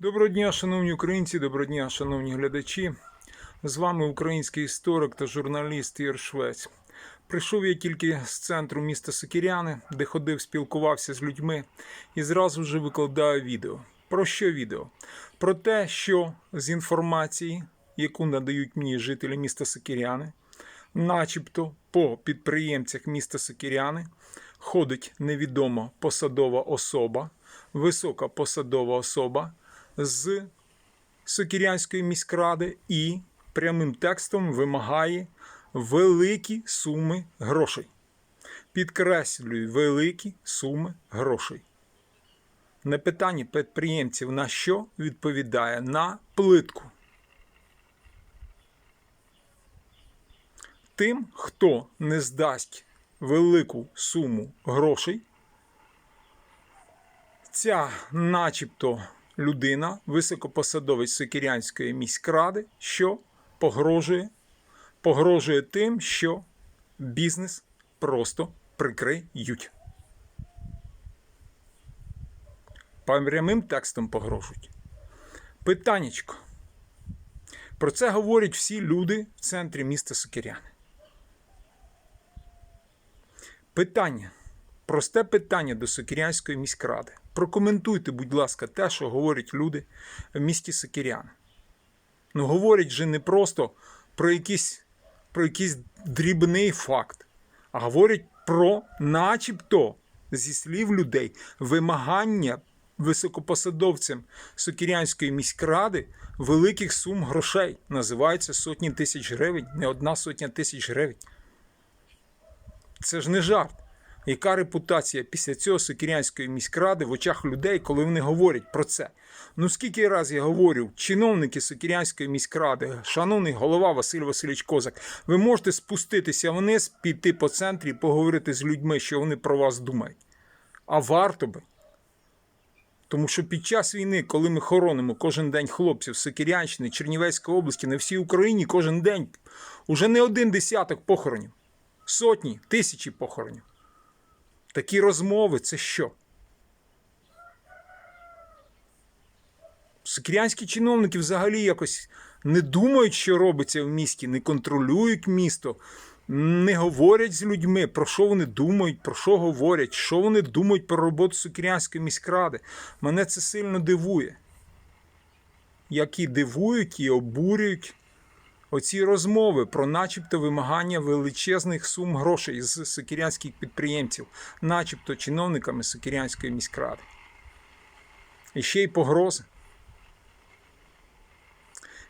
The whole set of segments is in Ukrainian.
Доброго дня, шановні українці, доброго дня, шановні глядачі. З вами український історик та журналіст Ігор Швець. Прийшов я тільки з центру міста Сокіряни, де ходив, спілкувався з людьми і зразу вже викладаю відео. Про що відео? Про те, що з інформації, яку надають мені жителі міста Сокіряни, начебто по підприємцях міста Сокіряни ходить невідома посадова особа, висока посадова особа з Сокірянської міськради і прямим текстом вимагає великі суми грошей. Підкреслюю, великі суми грошей. На питання підприємців на що відповідає на плитку. Тим, хто не здасть велику суму грошей, ця начебто людина, високопосадовець Сокірянської міськради, що погрожує, погрожує тим, що бізнес просто прикриють. Прямим текстом погрожують. Питаннячко. Про це говорять всі люди в центрі міста Сокиряни. Питання. Просте питання до Сокирянської міськради. Прокоментуйте, будь ласка, те, що говорять люди в місті Сокиряни. Ну, говорять же не просто про якийсь, про якийсь дрібний факт, а говорять про, начебто, зі слів людей, вимагання високопосадовцям Сокирянської міськради великих сум грошей. Називаються сотні тисяч гривень, не одна сотня тисяч гривень. Це ж не жарт. Яка репутація після цього Сокирянської міськради в очах людей, коли вони говорять про це? Ну скільки раз я говорю, чиновники Сокирянської міськради, шановний голова Василь Васильович Козак, ви можете спуститися вниз, піти по центрі і поговорити з людьми, що вони про вас думають. А варто би. Тому що під час війни, коли ми хоронимо кожен день хлопців з Сокирянщини, Чернівецької області, на всій Україні кожен день уже не один десяток похоронів, сотні, тисячі похоронів. Такі розмови це що? Сокирянські чиновники взагалі якось не думають, що робиться в місті, не контролюють місто, не говорять з людьми, про що вони думають, про що говорять, що вони думають про роботу Сокирянської міськради. Мене це сильно дивує. Які дивують і обурюють оці розмови про начебто вимагання величезних сум грошей з сокирянських підприємців, начебто чиновниками Сокирянської міськради. І ще й погрози.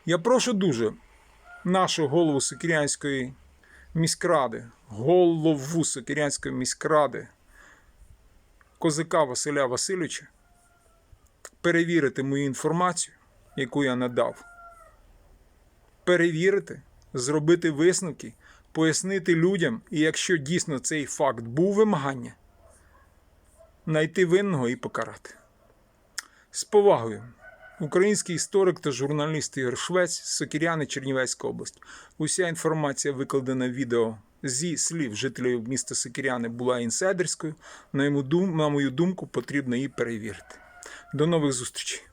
Я прошу дуже нашого голову Сокирянської міськради, голову Сокирянської міськради Козака Василя Васильовича перевірити мою інформацію, яку я надав перевірити, зробити висновки, пояснити людям, і якщо дійсно цей факт був вимагання, знайти винного і покарати. З повагою. Український історик та журналіст Ігор Швець, Сокіряни, Чернівецька область. Уся інформація, викладена в відео зі слів жителів міста Сокіряни, була інсайдерською. На, мою думку, потрібно її перевірити. До нових зустрічей.